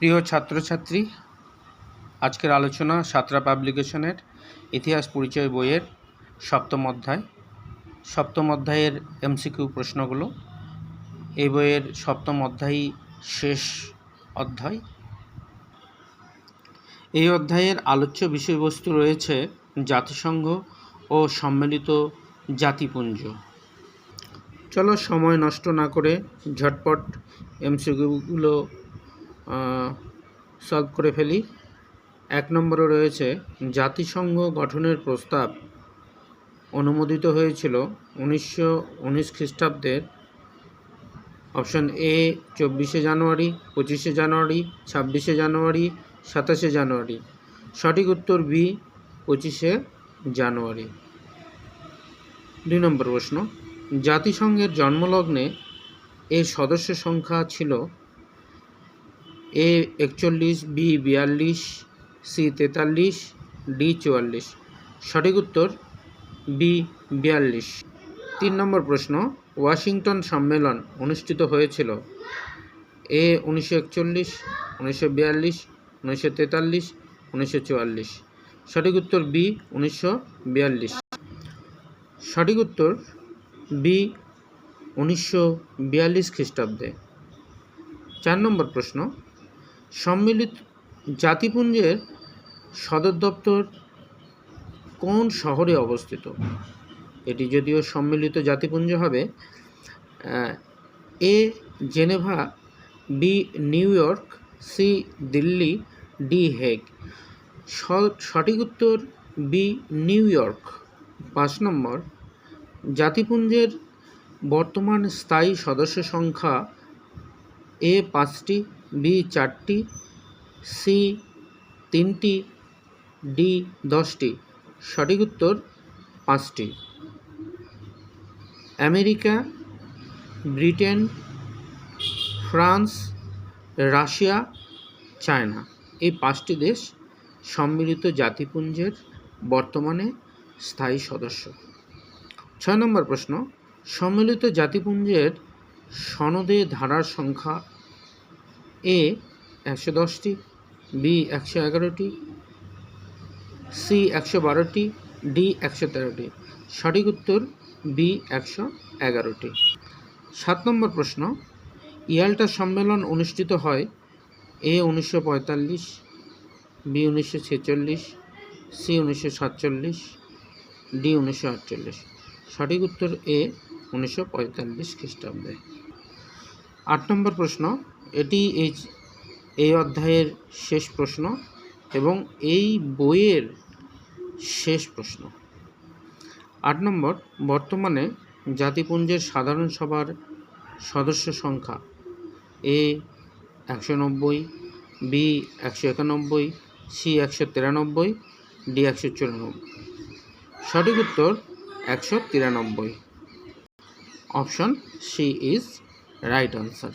প্রিয় ছাত্রছাত্রী, আজকের আলোচনা সাতরা পাবলিকেশনের ইতিহাস পরিচয় বইয়ের সপ্তম অধ্যায়। সপ্তম অধ্যায়ের এমসিকিউ প্রশ্নগুলো। এই বইয়ের সপ্তম অধ্যায়ই শেষ অধ্যায়। এই অধ্যায়ের আলোচ্য বিষয়বস্তু রয়েছে জাতিসংঘ ও সম্মিলিত জাতিপুঞ্জ। চলো সময় নষ্ট না করে ঝটপট এমসিকিউগুলো সলভ করে ফেলি। এক নম্বরে রয়েছে, জাতিসংঘ গঠনের প্রস্তাব অনুমোদিত হয়েছিল উনিশশো উনিশ খ্রিস্টাব্দের অপশান এ, চব্বিশে জানুয়ারি, পঁচিশে জানুয়ারি, ছাব্বিশে জানুয়ারি, সাতাশে জানুয়ারি। সঠিক উত্তর বি, পঁচিশে জানুয়ারি। দুই নম্বর প্রশ্ন, জাতিসংঘের জন্মলগ্নে এর সদস্য সংখ্যা ছিল এ একচল্লিশ, বি বিয়াল্লিশ, সি তেতাল্লিশ, ডি চুয়াল্লিশ। সঠিক উত্তর, বি বিয়াল্লিশ। তিন নম্বর প্রশ্ন, ওয়াশিংটন সম্মেলন অনুষ্ঠিত হয়েছিল। এ উনিশশো একচল্লিশ, উনিশশো বিয়াল্লিশ, উনিশশো তেতাল্লিশ, উনিশশো চুয়াল্লিশ। সঠিক উত্তর, বি উনিশশো বিয়াল্লিশ। সঠিক উত্তর, বি উনিশশো বিয়াল্লিশ খ্রিস্টাব্দে। চার নম্বর প্রশ্ন সম্মিলিত জাতিপুঞ্জের সদর দপ্তর কোন শহরে অবস্থিত? এটি যদিও সম্মিলিত জাতিপুঞ্জ হবে A Geneva, B New York, C Delhi, D Hague. সঠিক উত্তর বি নিউ ইয়র্ক। পাঁচ নম্বর, জাতিপুঞ্জের বর্তমান স্থায়ী সদস্য সংখ্যা এ পাঁচটি। বি চারটি, সি তিনটি, ডি দশটি। সঠিক উত্তর পাঁচটি। America, Britain, France, Russia, China. এই পাঁচটি দেশ সম্মিলিত জাতিপুঞ্জের বর্তমানে স্থায়ী সদস্য। ছয় নম্বর প্রশ্ন, সম্মিলিত জাতিপুঞ্জের সনদে ধারার সংখ্যা এ একশো দশটি, বি একশো এগারোটি, সি একশো বারোটি, ডি একশো তেরোটি। সঠিক উত্তর বি একশো এগারোটি। সাত নম্বর প্রশ্ন, ইয়াল্টা সম্মেলন অনুষ্ঠিত হয় এ উনিশশো পঁয়তাল্লিশ, বি উনিশশো ছেচল্লিশ, সি উনিশশো সাতচল্লিশ, ডি উনিশশো আটচল্লিশ। সঠিক উত্তর এ উনিশশো পঁয়তাল্লিশ খ্রিস্টাব্দে। আট নম্বর প্রশ্ন, এটি এই এই অধ্যায়ের শেষ প্রশ্ন এবং এই বইয়ের শেষ প্রশ্ন। আট নম্বর, বর্তমানে জাতিপুঞ্জের সাধারণ সভার সদস্য সংখ্যা এ একশো নব্বই, বি একশো একানব্বই, সি একশো তিরানব্বই, ডি একশো চুরানব্বই। সঠিক উত্তর একশো তিরানব্বই। Option C is right answer